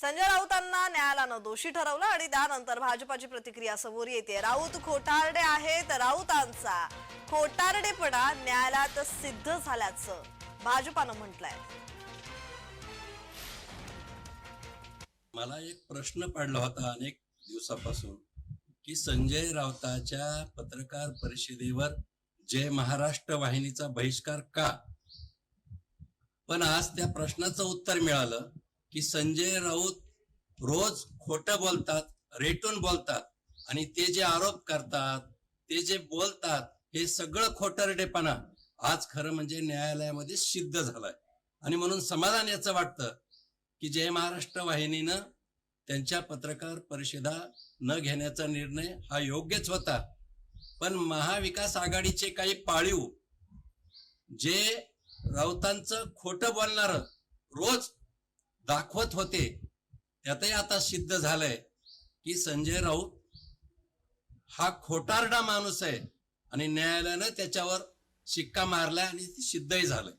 संजय राऊतांना न्यायालयानं दोषी ठरवलं आणि त्यानंतर भाजपाची प्रतिक्रिया समोर येते. राऊत खोटारडे आहेत. राऊतांचा खोटारडेपणा न्यायालयात सिद्ध झाल्याचं भाजपानं म्हटलंय. मला एक प्रश्न पडला होता अनेक दिवसापासून की संजय राऊताच्या पत्रकार परिषदेवर जय महाराष्ट्र वाहिनीचा बहिष्कार का? पण आज त्या प्रश्नाचं उत्तर मिळालं. की संजय राऊत रोज खोटं बोलतात रेटून बोलतात आणि ते जे आरोप करतात ते जे बोलतात हे सगळं खोटरडेपणा आज खरं म्हणजे न्यायालयामध्ये सिद्ध झालंय. आणि म्हणून समाधान याचं वाटतं की जय महाराष्ट्र वाहिनीनं त्यांच्या पत्रकार परिषदा न घेण्याचा निर्णय हा योग्यच होता. पण महाविकास आघाडीचे काही पाळीव जे राऊतांचं खोटं बोलणार रोज दाखवत होते. त्यातही आता सिद्ध झालंय की संजय राऊत हा खोटारडा माणूस आहे आणि न्यायालयानं त्याच्यावर शिक्का मारलाय आणि सिद्धही झालंय.